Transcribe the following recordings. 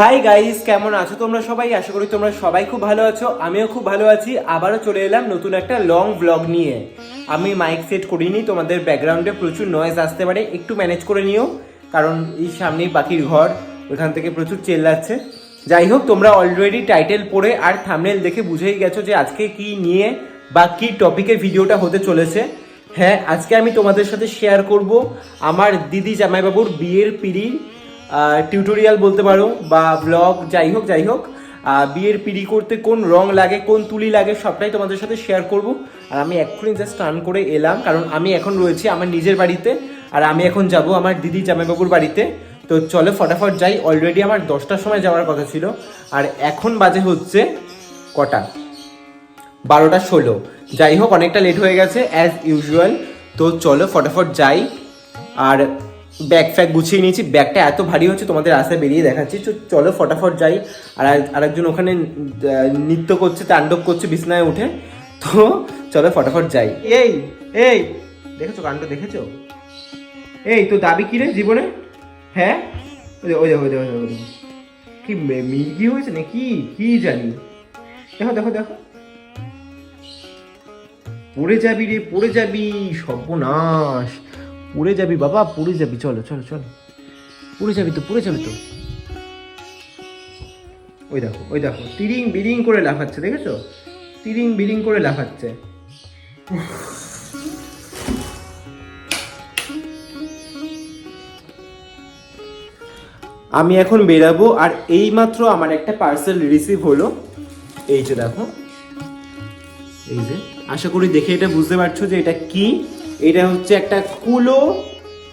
Hi guys কেমন আছো তোমরা সবাই? আশা করি তোমরা সবাই খুব ভালো আছো, আমিও খুব ভালো আছি। আবারও চলে এলাম নতুন একটা লং ব্লগ নিয়ে। আমি মাইক সেট করিনি, তোমাদের ব্যাকগ্রাউন্ডে প্রচুর নয়েজ আসতে পারে, একটু ম্যানেজ করে নিও, কারণ এই সামনেই বাকির ঘর ওখান থেকে প্রচুর চেল্লাচ্ছে। যাই হোক, তোমরা অলরেডি টাইটেল পড়ে আর থামনেল দেখে বুঝেই গেছো যে আজকে কি নিয়ে বা কি টপিকের ভিডিওটা হতে চলেছে। হ্যাঁ আজকে আমি তোমাদের সাথে শেয়ার করব আমার দিদি জামাইবাবুর বিয়ের পিড়ির টিউটোরিয়াল বলতে পারো বা ব্লগ যাই হোক যাই হোক বিয়ের পিড়ি করতে কোন রং লাগে, কোন তুলি লাগে, সবটাই তোমাদের সাথে শেয়ার করব। আর আমি এক্ষুনি জাস্ট টান করে এলাম, কারণ আমি এখন রয়েছি আমার নিজের বাড়িতে, আর আমি এখন যাব আমার দিদি জামাইবাবুর বাড়িতে। তো চলো ফটাফট যাই অলরেডি আমার দশটার সময় যাওয়ার কথা ছিল। আর এখন বাজে হচ্ছে কটা? বারোটা ষোলো। যাই হোক, অনেকটা লেট হয়ে গেছে অ্যাজ ইউজুয়াল তো চলো ফটাফট যাই। আর ব্যাগ ফ্যাগ গুছিয়ে নিয়েছি। ব্যাগটা এত ভারী হচ্ছে তোমাদের রাস্তায় বেরিয়ে দেখাচ্ছি। চলো ফটাফট যাই। আর আরেকজন ওখানে নৃত্য করছে, তাণ্ডব করছে বিছনায় উঠে। তো চলো ফটাফট যাই। এই এই, দেখেছ কাণ্ড দেখেছ? এই তো দাবি কি রে জীবনে? হ্যাঁ? ওই ওই ওই ওই ওই। কি মির্গি হয়েছে নাকি? কি জানি। দেখো দেখো দেখো। পড়ে যাবি রে, পড়ে যাবি, সর্বনাশ। পড়ে যাবি বাবা, পড়ে যাবি। চলো চলো চলো। পড়ে যাবি তো, পড়ে যাবি তো। ওই দেখো ওই দেখো, তিরিং বিরিং করে লাফাচ্ছে, দেখেছ? তিরিং বিরিং করে লাফাচ্ছে। আমি এখন বেরাবো, আর এইমাত্র আমার একটা পার্সেল রিসিভ হলো। এই যে দেখো। এই যে, আশা করি দেখে এটা বুঝতে পারছ যে এটা কি। এটা হচ্ছে একটা কুলো।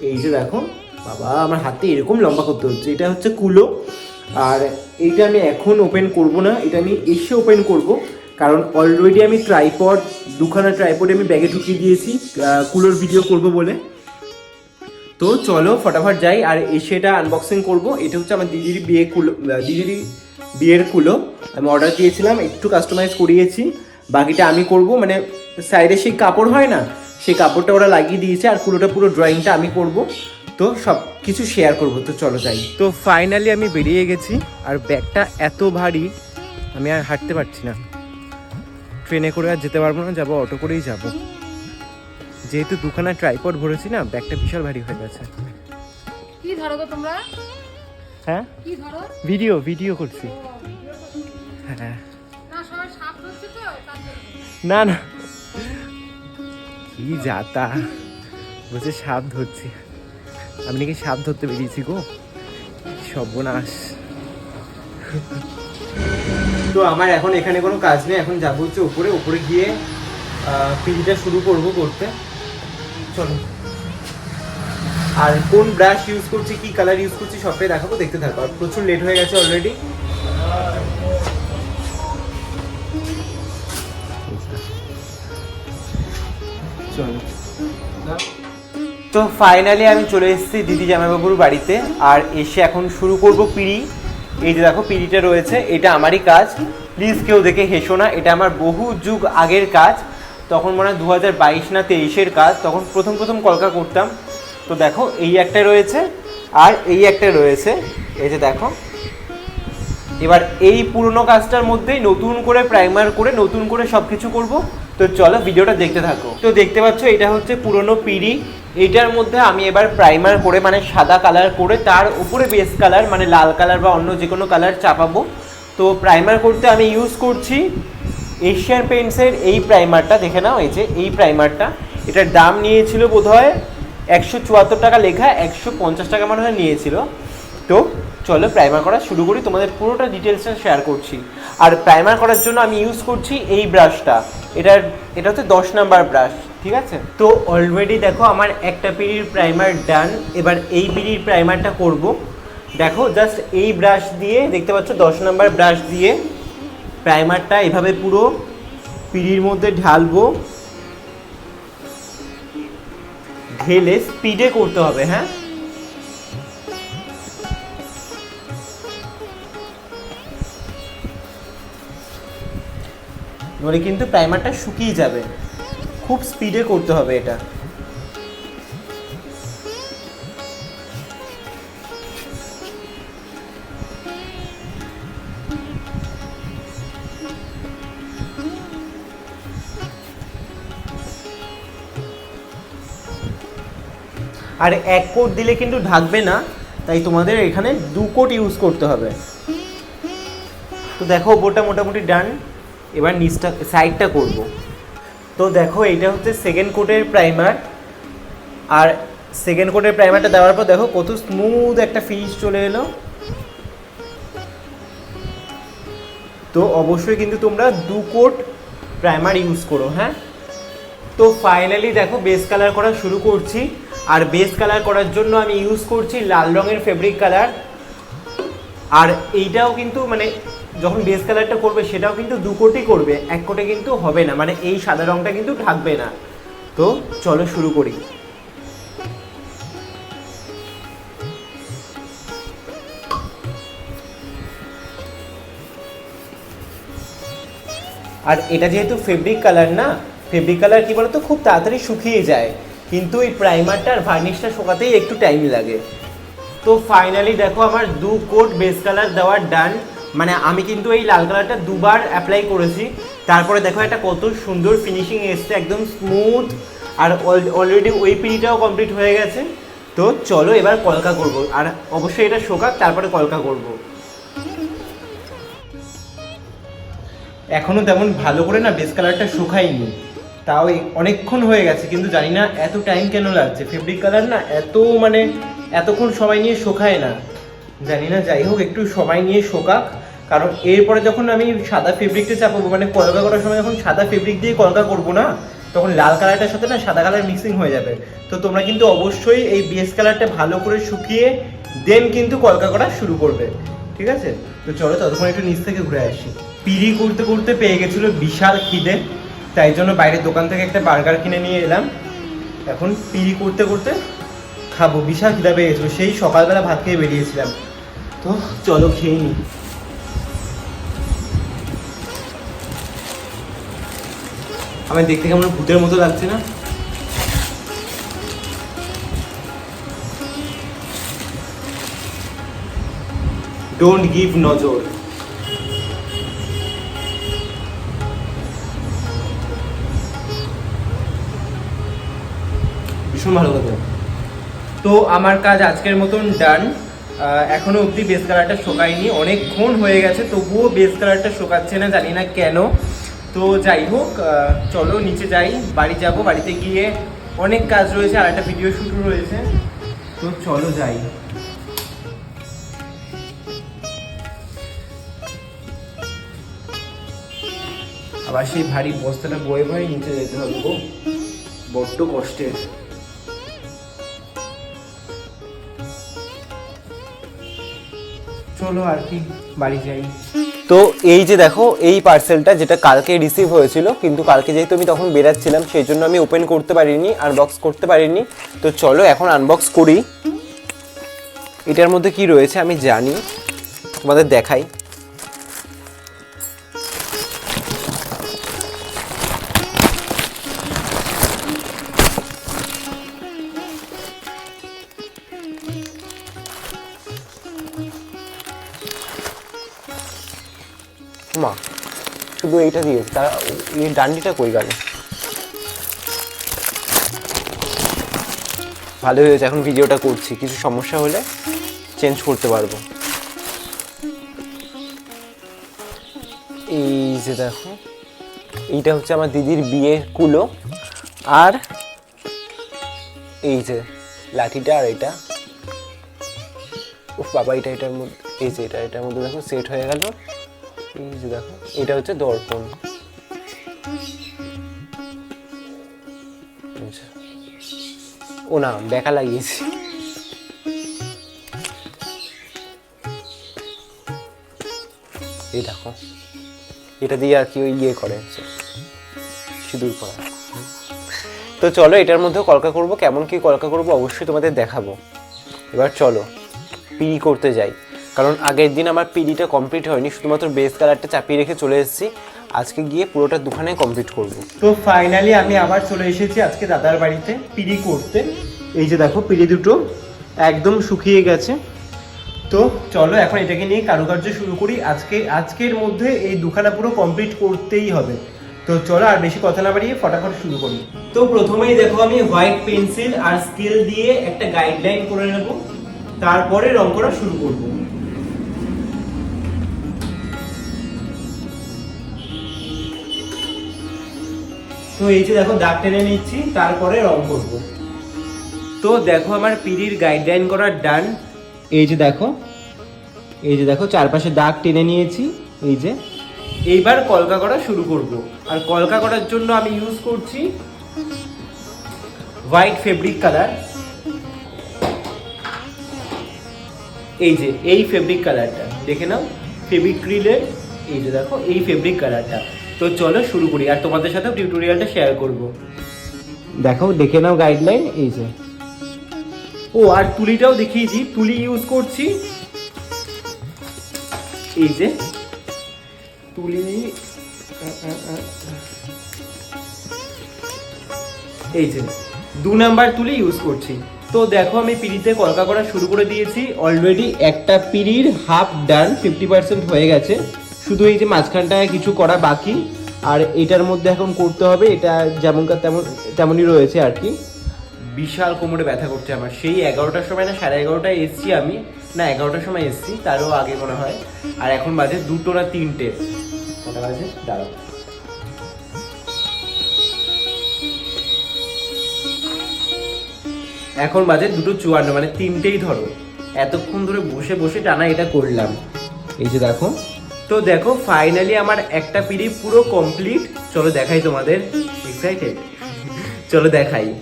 এই যে দেখো, বাবা, আমার হাতে এরকম লম্বা করতে হচ্ছে। এটা হচ্ছে কুলো। আর এইটা আমি এখন ওপেন করব না, এটা আমি এসে ওপেন করব। কারণ অলরেডি আমি ট্রাইপড দুখানা ট্রাইপড আমি ব্যাগে ঢুকিয়ে দিয়েছি কুলোর ভিডিও করব বলে। তো চলো, ফটাফট যাই, আর এসে এটা আনবক্সিং করব। এটা হচ্ছে আমার দিদির বিয়ে কুলো দিদির বিয়ের কুলো। আমি অর্ডার দিয়েছিলাম, একটু কাস্টমাইজ করিয়েছি। বাকিটা আমি করব মানে সাইডে সেই কাপড় হয় না সেই কাপড়টা ওরা লাগিয়ে দিয়েছে আর পুরোটা পুরো ড্রয়িংটা আমি করব। তো সব কিছু শেয়ার করব তো চলো যাই। তো ফাইনালি আমি বেরিয়ে গেছি আর ব্যাগটা এত ভারী আমি আর হাঁটতে পারছি না। ট্রেনে করে আর যেতে পারব না যাব অটো করেই যাব। যেহেতু দুখানা ট্রাইপড ভরেছি না ব্যাগটা বিশাল ভারী হয়ে গেছে। কি ধরো তোমরা? হ্যাঁ? কি ধরো? ভিডিও ভিডিও করছি। হ্যাঁ। না না। কি যাতা বলছে, সাপ ধরছি। আমি নাকি সাপ ধরতে বেরিয়েছি গো। সর্বনাশ। তো আমার এখন এখানে কোনো কাজ নেই, এখন যাব হচ্ছে উপরে উপরে গিয়ে পিড়িটা শুরু করব করতে। চলো। আর কোন ব্রাশ ইউজ করছি, কি কালার ইউজ করছি সবটাই দেখাবো, দেখতে থাকো। আর প্রচুর লেট হয়ে গেছে অলরেডি চলো তো ফাইনালি আমি চলে এসেছি দিদি জামাইবাবুর বাড়িতে, আর এসে এখন শুরু করব পিড়ি। এই যে দেখো, পিড়িটা রয়েছে, এটা আমারই কাজ। প্লিজ কেউ দেখে হেসো না, এটা আমার বহু যুগ আগের কাজ। তখন মনে হয় দু হাজার বাইশ না তেইশের কাজ, তখন প্রথম প্রথম কলকা করতাম। তো দেখো, এই একটা রয়েছে, আর এই একটা রয়েছে। এই যে দেখো এবার এই পুরনো কাজটার মধ্যেই নতুন করে প্রাইমার করে নতুন করে সব কিছু করব। তো চলো ভিডিওটা দেখতে থাকো। তো দেখতে পাচ্ছ, এটা হচ্ছে পুরনো পিড়ি। এইটার মধ্যে আমি এবার প্রাইমার করে মানে সাদা কালার করে, তার উপরে বেস কালার মানে লাল কালার বা অন্য যে কোনো কালার চাপাবো। তো প্রাইমার করতে আমি ইউজ করছি এশিয়ান পেন্টসের এই প্রাইমারটা দেখে নাও, এই যে এই প্রাইমারটা এটার দাম নিয়েছিল বোধহয় একশো চুয়াত্তর টাকা লেখা, একশো পঞ্চাশ টাকা মনে হয় নিয়েছিল। তো চলো প্রাইমার করা শুরু করি, তোমাদের পুরোটা ডিটেলসটা শেয়ার করছি। আর প্রাইমার করার জন্য আমি ইউজ করছি এই ব্রাশটা এটার, এটা হচ্ছে দশ নাম্বার ব্রাশ ঠিক আছে? তো অলরেডি দেখো আমার একটা পিড়ির প্রাইমার ডান এবার এই পিড়ির প্রাইমারটা করব। দেখো জাস্ট এই ব্রাশ দিয়ে, দেখতে পাচ্ছ দশ নাম্বার ব্রাশ দিয়ে প্রাইমারটা এভাবে পুরো পিড়ির মধ্যে ঢালবো। ঢেলে স্পিডে করতে হবে হ্যাঁ? নলে কিন্তু প্রাইমারটা শুকিয়ে যাবে। খুব স্পিডে করতে হবে এটা। আর এক কোট দিলে কিন্তু ঢাকবে না, তাই তোমাদের এখানে দু কোট ইউজ করতে হবে। তো দেখো ওপরটা মোটামুটি ডান এবার নিচটা সাইডটা করব। তো দেখো, এইটা হচ্ছে সেকেন্ড কোটের প্রাইমার আর সেকেন্ড কোটের প্রাইমারটা দেওয়ার পর দেখো, কত স্মুথ একটা ফিনিশ চলে এলো। তো অবশ্যই কিন্তু তোমরা দু কোট প্রাইমার ইউজ করো হ্যাঁ? তো ফাইনালি দেখো বেস কালার করা শুরু করছি। আর বেস কালার করার জন্য আমি ইউজ করছি লাল রঙের ফেব্রিক কালার আর এইটাও কিন্তু মানে যখন বেস কালারটা করবে, সেটাও কিন্তু দু কোটি করবে। এক কোটি কিন্তু হবে না। মানে এই সাদা রঙটা কিন্তু থাকবে না। তো চলো শুরু করি। আর এটা যেহেতু ফেব্রিক কালার না ফেব্রিক কালার কি বলতো? খুব তাড়াতাড়ি শুকিয়ে যায়। কিন্তু এই প্রাইমারটা আর ভার্নিশটা শোকাতেই একটু টাইম লাগে। তো ফাইনালি দেখো আমার দু কোট বেস কালার দেওয়ার ডান মানে আমি কিন্তু এই লাল কালারটা দুবার অ্যাপ্লাই করেছি। তারপরে দেখো একটা কত সুন্দর ফিনিশিং এসছে, একদম স্মুথ আর অলরেডি ওই পিড়িটাও কমপ্লিট হয়ে গেছে। তো চলো এবার কলকা করব। আর অবশ্যই এটা শোকাক তারপরে কলকা করব। এখনও তেমন ভালো করে না বেস কালারটা শুকায়নি তাও অনেকক্ষণ হয়ে গেছে, কিন্তু জানি না এত টাইম কেন লাগছে। ফেব্রিক কালার না এত মানে এতক্ষণ সময় নিয়ে শোকায় না। জানি না, যাই হোক, একটু সময় নিয়ে শোকাক কারণ এরপরে যখন আমি সাদা ফেব্রিকটা চাপাবো মানে কলকা করার সময় যখন সাদা ফেব্রিক দিয়ে কলকা করব না, তখন লাল কালারটার সাথে না সাদা কালার মিক্সিং হয়ে যাবে। তো তোমরা কিন্তু অবশ্যই এই বেস কালারটা ভালো করে শুকিয়ে দেন কিন্তু কলকা করা শুরু করবে। ঠিক আছে? তো চলো ততক্ষণ একটু নিচ থেকে ঘুরে আসি। পিড়ি করতে করতে পেয়ে গেছিল বিশাল খিদে, তাই জন্য বাইরের দোকান থেকে একটা বার্গার কিনে নিয়ে এলাম। এখন পিড়ি করতে করতে খাব। বিশাল খিদা পেয়ে গেছিল, সেই সকালবেলা ভাত খেয়ে বেরিয়েছিলাম। তো চলো খেয়ে নিই আমার দেখতে কেমন ভূতের মতো লাগছে না? ডোন্ট গিভ নজর। ভীষণ ভালো কথা। তো আমার কাজ আজকের মতন ডান। এখনও অবধি বেস কালারটা শোকায়নি। অনেকক্ষণ হয়ে গেছে, তবুও বেস কালারটা শোকাচ্ছে না, জানি না কেন। তো যাই হোক চলো নিচে যাই, বাড়ি যাব, বাড়িতে গিয়ে অনেক কাজ রয়েছে, আর একটা ভিডিও শ্যুট রয়েছে। তো চলো যাই। আবার সেই ভারী বস্তাটা বয়ে বয়ে নিচে যেতে হবে গো। বড্ড কষ্টের। চলো আর কি, বাড়ি যাই। তো এই যে দেখো, এই পার্সেলটা যেটা কালকে রিসিভ হয়েছিল, কিন্তু কালকে যেহেতু আমি তখন বেরাচ্ছিলাম, সেই জন্য আমি ওপেন করতে পারিনি আনবক্স করতে পারিনি। তো চলো এখন আনবক্স করি। এটার মধ্যে কি রয়েছে আমি জানি, তোমাদের দেখাই। শুধু এইটা দিয়েছে তারা এই ডান্ডিটা কই গেল? ভালো হয়েছে, এখন ভিডিওটা করছি, কিছু সমস্যা হলে চেঞ্জ করতে পারব। এই যে দেখো, এইটা হচ্ছে আমার দিদির বিয়ে কুলো, আর এই যে লাঠিটা আর এটা ও বাবা, এটা, এটার মধ্যে, এই যে এটা, এটার মধ্যে দেখো সেট হয়ে গেল। এই যে দেখো, এটা হচ্ছে দর্পণ। আচ্ছা। ও না বেকা লাগিয়েছি। এই দেখো, এটা দিয়ে আর কি ওই ইয়ে করে, সিঁদুর করা তো চলো, এটার মধ্যেও কলকা করব। কেমন কি কলকা করব, অবশ্যই তোমাদের দেখাবো। এবার চলো, পিড়ি করতে যাই। কারণ আগের দিন আমার পিড়িটা কমপ্লিট হয়নি, শুধুমাত্র বেস কালারটা চাপিয়ে রেখে চলে এসেছি। আজকে গিয়ে পুরোটা দুখানে কমপ্লিট করব। তো ফাইনালি আমি আবার চলে এসেছি আজকে দাদার বাড়িতে পিড়ি করতে। এই যে দেখো পিড়ি দুটো একদম শুকিয়ে গেছে। তো চলো এখন এটাকে নিয়ে কারুকার্য শুরু করি। আজকে, আজকের মধ্যে এই দুখানা পুরো কমপ্লিট করতেই হবে। তো চলো আর বেশি কথা না বাড়িয়ে ফটাফট শুরু করি। তো প্রথমেই দেখো আমি হোয়াইট পেন্সিল আর স্কেল দিয়ে একটা গাইডলাইন করে নেব। তারপরে রং করা শুরু করব। তো এই যে দেখো দাগ টেনে নিচ্ছি, তারপরে রং করব। তো দেখো আমার পিড়ির গাইডলাইন করার ডান এই যে দেখো, এই যে দেখো, চারপাশে দাগ টেনে নিয়েছি, এই যে। এইবার কলকা করা শুরু করব। আর কলকা করার জন্য আমি ইউজ করছি হোয়াইট ফেব্রিক কালার এই যে, এই ফেব্রিক কালারটা দেখে নাও ফেব্রিক্রিলের এই যে দেখো, এই ফেব্রিক কালারটা তো চলো শুরু করি, আর তোমাদের সাথেও টিউটোরিয়ালটা শেয়ার করব। দেখো, দেখে নাও গাইডলাইন এই যে। ও, আর তুলিটাও দেখিয়েছি তুলি ইউজ করছি। এই যে, তুলি, এই যে, দু নাম্বার তুলি ইউজ করছি। তো দেখো, আমি পিড়িতে কলকা করা শুরু করে দিয়েছি অলরেডি একটা পিড়ির হাফ ডান ফিফটি পার্সেন্ট হয়ে গেছে। শুধু এই যে মাঝখানটায় কিছু করা বাকি, আর এটার মধ্যে এখন করতে হবে, এটা যেমনকার তেমন, তেমনই রয়েছে আর কি। বিশাল কোমরে ব্যথা করছে আমার। সেই এগারোটার সময় না, সাড়ে এগারোটায় এসছি আমি। না, এগারোটার সময় এসছি, তারও আগে মনে হয়। আর এখন বাজে দুটো না তিনটে। কটা বাজে? দাঁড়াও। এখন বাজে দুটো চুয়ান্ন মানে তিনটেই ধরো। এতক্ষণ ধরে বসে বসে টানা এটা করলাম। এই যে দেখো। তো দেখো ফাইনালি আমার একটা পিড়ি পুরো কমপ্লিট চলো দেখাই তোমাদের। এক্সাইটেড চলো দেখাই।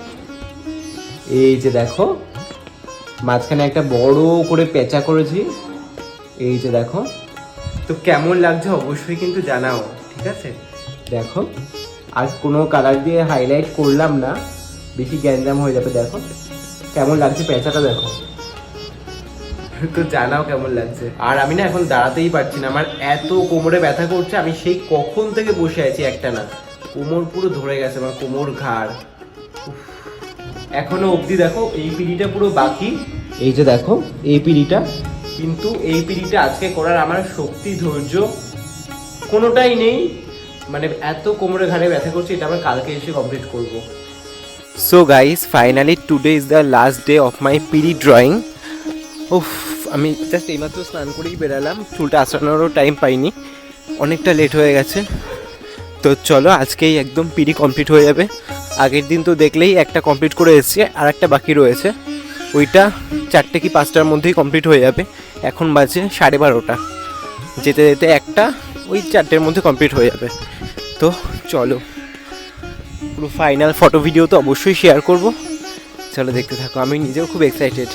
এই যে দেখো, মাঝখানে একটা বড় করে পেঁচা করেছি। এই যে দেখো। তো কেমন লাগছে অবশ্যই কিন্তু জানাও, ঠিক আছে? দেখো, আর কোনো কালার দিয়ে হাইলাইট করলাম না। বেশি গ্যাঞ্জাম হয়ে যাবে, দেখো। কেমন লাগছে পেঁচাটা দেখো। তো জানাও কেমন লাগছে। আর আমি না এখন দাঁড়াতেই পারছি না, আমার এত কোমরে ব্যথা করছে, আমি সেই কখন থেকে বসে আছি একটা না। কোমর পুরো ধরে গেছে, আমার কোমর ঘাড়। এখনও অবধি দেখো, এই পিড়িটা পুরো বাকি। এই যে দেখো, এই পিড়িটা। কিন্তু এই পিড়িটা আজকে করার আমার শক্তি ধৈর্য কোনোটাই নেই। মানে এত কোমরে ঘাড়ে ব্যথা করছে, এটা আমার কালকে এসে কমপ্লিট করব। So guys finally today is the last day of my Piri drawing উফ। আমি জাস্ট এইমাত্র স্নান করেই বেরালাম। চুলটা আসানোরও টাইম পাইনি। অনেকটা লেট হয়ে গেছে। তো চলো, আজকেই একদম পিড়ি কমপ্লিট হয়ে যাবে। আগের দিন তো দেখলেই একটা কমপ্লিট করে এসেছি, আর একটা বাকি রয়েছে। ওইটা চারটে কি পাঁচটার মধ্যেই কমপ্লিট হয়ে যাবে। এখন বাজে সাড়ে বারোটা। যেতে যেতে একটা, ওই চারটের মধ্যে কমপ্লিট হয়ে যাবে। তো চলো, পুরো ফাইনাল ফটো ভিডিও তো অবশ্যই শেয়ার করব। চলো দেখতে থাকো, আমি নিজেও খুব এক্সাইটেড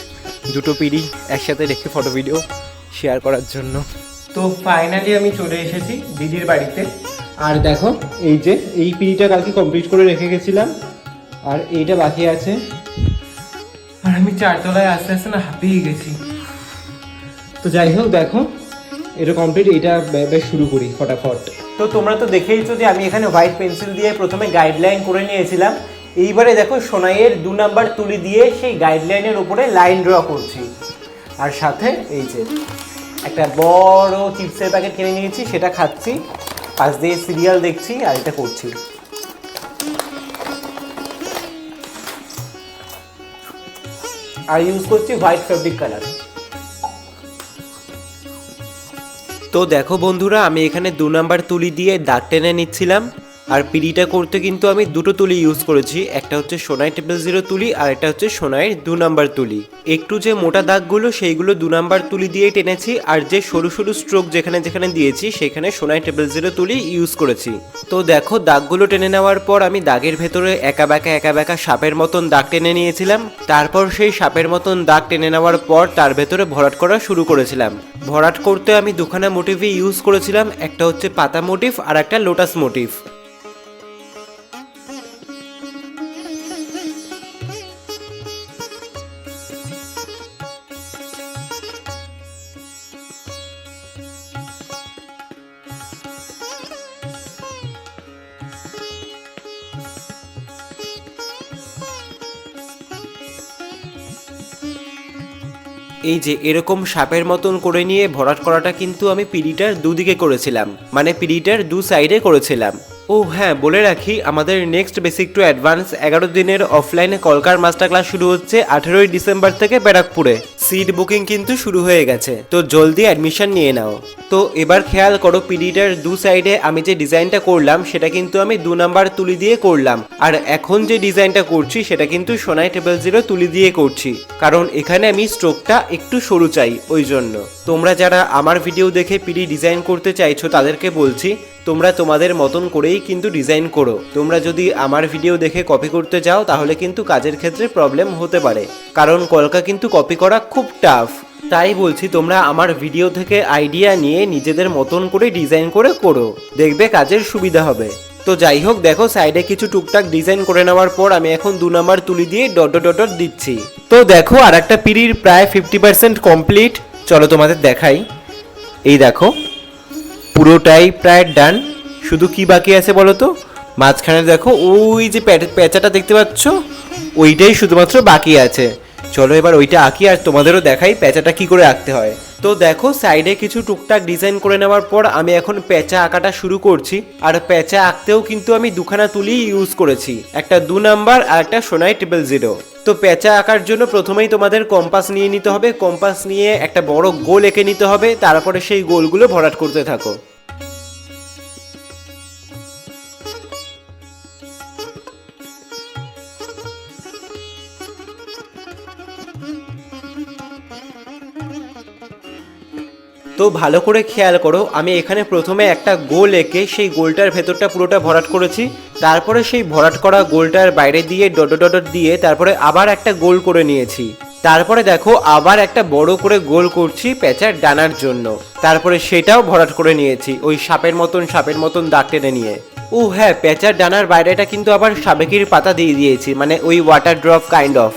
দুটো পিড়ি একসাথে রেখে ফটো ভিডিও শেয়ার করার জন্য। তো ফাইনালি আমি চলে এসেছি দিদির বাড়িতে। আর দেখো এই যে এই পিড়িটা কালকে কমপ্লিট করে রেখে গেছিলাম। আর এইটা বাকি আছে। আর আমি চারতলায় আস্তে আস্তে না হাঁপিয়ে গেছি। তো যাই হোক দেখো এটা কমপ্লিট এটা বেশ শুরু করি ফটাফট। তো তোমরা তো দেখেইছো যে আমি এখানে হোয়াইট পেন্সিল দিয়ে প্রথমে গাইডলাইন করে নিয়েছিলাম। এইবারে দেখো সোনাইয়ের দু নাম্বার তুলি দিয়ে সেই গাইডলাইনের উপরে লাইন ড্র করছি। আর সাথে এই যে একটা বড় চিপসের প্যাকেট কিনে নিয়েছি, সেটা খাচ্ছি। পাশ দিয়ে সিরিয়াল দেখছি আর এটা করছি। আর ইউজ করছি হোয়াইট ফেব্রিক কালার তো দেখো বন্ধুরা, আমি এখানে দু নাম্বার তুলি দিয়ে দাগ টেনে নিচ্ছিলাম। আর পিড়িটা করতে কিন্তু আমি দুটো তুলি ইউজ করেছি। একটা হচ্ছে সোনাই ট্রিপল জিরো তুলি আর একটা হচ্ছে সোনাইয়ের দু নাম্বার তুলি। একটু যে মোটা দাগগুলো, সেইগুলো দু নাম্বার তুলি দিয়ে টেনেছি আর যে সরু সরু স্ট্রোক যেখানে যেখানে দিয়েছি, সেখানে সোনাই ট্রিপল জিরো তুলি ইউজ করেছি। তো দেখো, দাগগুলো টেনে নেওয়ার পর আমি দাগের ভেতরে একা বেঁকা একা বেঁকা সাপের মতন দাগ টেনে নিয়েছিলাম। তারপর সেই সাপের মতন দাগ টেনে নেওয়ার পর তার ভেতরে ভরাট করা শুরু করেছিলাম। ভরাট করতে আমি দুখানা মোটিভই ইউজ করেছিলাম। একটা হচ্ছে পাতা মোটিভ আর একটা লোটাস মোটিভ এই যে এরকম সাপের মতন করে নিয়ে ভরাট করাটা কিন্তু আমি পিড়িটার দুদিকে করেছিলাম। মানে পিড়িটার দু সাইডে করেছিলাম। ও হ্যাঁ বলে রাখি, আমাদের নেক্সট বেসিক টু অ্যাডভান্স এগারো দিনের অফলাইনে কলকার মাস্টার ক্লাস শুরু হচ্ছে আঠেরোই ডিসেম্বর থেকে ব্যারাকপুরে। সিট বুকিং কিন্তু শুরু হয়ে গেছে। তো জলদি অ্যাডমিশন নিয়ে নাও। তো এবার খেয়াল করো, পিডিটার দু সাইডে আমি যে ডিজাইনটা করলাম, সেটা কিন্তু আমি দু নাম্বার তুলি দিয়ে করলাম। আর এখন যে ডিজাইনটা করছি, সেটা কিন্তু সোনাই টেবিল জিরো তুলি দিয়ে করছি। কারণ এখানে আমি স্ট্রোকটা একটু সরু চাই, ওই জন্য। তোমরা যারা আমার ভিডিও দেখে পিডি ডিজাইন করতে চাইছো, তাদেরকে বলছি তোমরা তোমাদের মতন করেই কিন্তু ডিজাইন করো। তোমরা যদি আমার ভিডিও দেখে কপি করতে যাও তাহলে কিন্তু কাজের ক্ষেত্রে প্রবলেম হতে পারে। কারণ কলকা কিন্তু কপি করা খুব টাফ তাই বলছি, তোমরা আমার ভিডিও থেকে আইডিয়া নিয়ে নিজেদের মতন করে ডিজাইন করে করো। দেখবে কাজের সুবিধা হবে। তো যাই হোক, দেখো সাইডে কিছু টুকটাক ডিজাইন করে নেওয়ার পর আমি এখন দু নাম্বার তুলি দিয়ে ডট ডট ডট দিচ্ছি। তো দেখো আর একটা পিড়ির প্রায় ফিফটি পার্সেন্ট কমপ্লিট চলো তোমাদের দেখাই। এই দেখো। পুরোটাই প্রায় ডান। শুধু কি বাকি আছে বলো তো মাঝখানে দেখো, ওই যে প্যাঁচাটা দেখতে পাচ্ছ? ওইটাই শুধুমাত্র বাকি আছে। চলো এবার ওইটা আঁকি আর তোমাদেরও দেখাই প্যাঁচাটা কি করে আঁকতে হয়। তো দেখো, সাইডে কিছু টুকটাক ডিজাইন করে নেওয়ার পর আমি এখন প্যাঁচা আঁকাটা শুরু করছি। আর প্যাঁচা আঁকতেও কিন্তু আমি দুখানা তুলি ইউজ করেছি। একটা দু নাম্বার আর একটা সোনাই ট্রিপল জিরো তো পেঁচা আঁকার জন্য প্রথমেই তোমাদের কম্পাস নিয়ে নিতে হবে। কম্পাস নিয়ে একটা বড় গোল এঁকে নিতে হবে। তারপরে সেই গোলগুলো ভরাট করতে থাকো। তো ভালো করে খেয়াল করো, আমি এখানে প্রথমে একটা গোল এঁকে সেই গোলটার ভেতরটা পুরোটা ভরাট করেছি, তারপরে সেই ভরাট করা গোলটার বাইরে দিয়ে ডট ডট দিয়ে তারপরে আবার একটা গোল করে নিয়েছি। তারপরে দেখো আবার একটা বড় করে গোল করছি প্যাঁচার ডানার জন্য, তারপরে সেটাও ভরাট করে নিয়েছি ওই সাপের মতন সাপের মতন দাগ টেনে নিয়ে। ও হ্যাঁ প্যাঁচার ডানার বাইরেটা কিন্তু আবার সাবেকির পাতা দিয়ে দিয়েছি মানে ওই ওয়াটার ড্রপ কাইন্ড অফ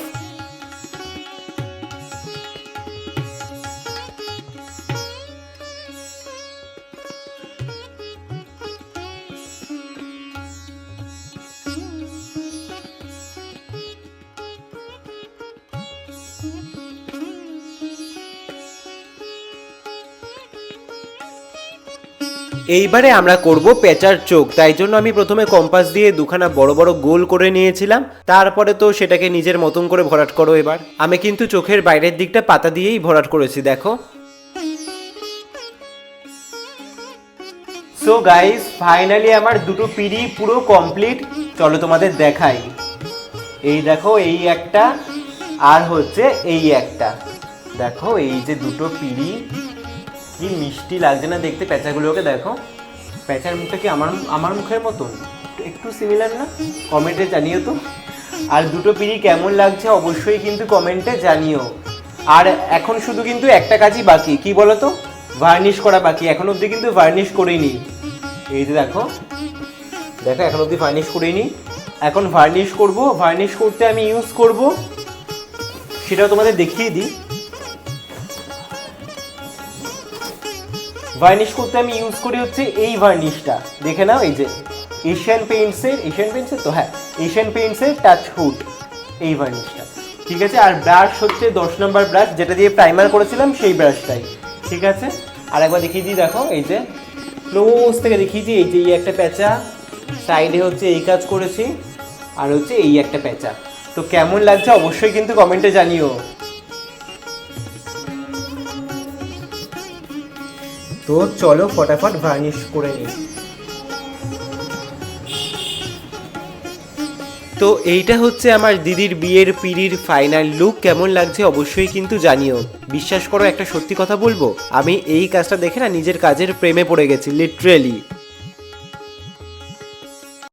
এইবারে আমরা করব পেঁচার চোখ, তাই জন্য আমি প্রথমে কম্পাস দিয়ে দুখানা বড় বড় গোল করে নিয়েছিলাম, তারপরে তো সেটাকে নিজের মতন করে ভরাট করো এবার। আমি কিন্তু চোখের বাইরের দিকটা পাতা দিয়েই ভরাট করেছি, দেখো। সো গাইস ফাইনালি আমার দুটো পিড়ি পুরো কমপ্লিট চলো তোমাদের দেখাই। এই দেখো, এই একটা, আর হচ্ছে এই একটা। দেখো, এই যে দুটো পিড়ি। কি মিষ্টি লাগছে না দেখতে প্যাঁচাগুলোকে দেখো। প্যাঁচার মুখটা কি আমার আমার মুখের মতন? একটু সিমিলার না? কমেন্টে জানিও তো। আর দুটো পিড়ি কেমন লাগছে অবশ্যই কিন্তু কমেন্টে জানিও। আর এখন শুধু কিন্তু একটা কাজই বাকি, কি বলো তো ভার্নিশ করা বাকি। এখন অবধি কিন্তু ভার্নিশ করিনি। এই যে দেখো। দেখো, এখন অবধি ভার্নিশ করিনি। এখন ভার্নিশ করব। ভার্নিশ করতে আমি ইউজ করব। সেটাও তোমাদের দেখিয়ে দিই। ভার্নিশ করতে আমি ইউজ করি হচ্ছে এই ভার্নিশটা দেখে নাও এই যে এশিয়ান পেইন্টসের এশিয়ান পেইন্টসের তো হ্যাঁ এশিয়ান পেইন্টসের টাচ হুড এই ভার্নিশটা ঠিক আছে? আর ব্রাশ হচ্ছে দশ নম্বর ব্রাশ যেটা দিয়ে প্রাইমার করেছিলাম সেই ব্রাশটাই ঠিক আছে? আর একবার দেখিয়ে দিই, দেখো, এই যে ক্লোজ থেকে দেখিয়েছি এই যে এই একটা প্যাঁচা সাইডে হচ্ছে এই কাজ করেছি, আর হচ্ছে এই একটা প্যাঁচা। তো কেমন লাগছে অবশ্যই কিন্তু কমেন্টে জানিও। তো চলো ফটাফট ভার্নিশ করে নিই। তো এইটা হচ্ছে আমার দিদির বিয়ের পিড়ির ফাইনাল লুক কেমন লাগছে অবশ্যই কিন্তু জানিও। বিশ্বাস করো, একটা সত্যি কথা বলব, আমি এই কাজটা দেখে না নিজের কাজের প্রেমে পড়ে গেছি লিটারেলি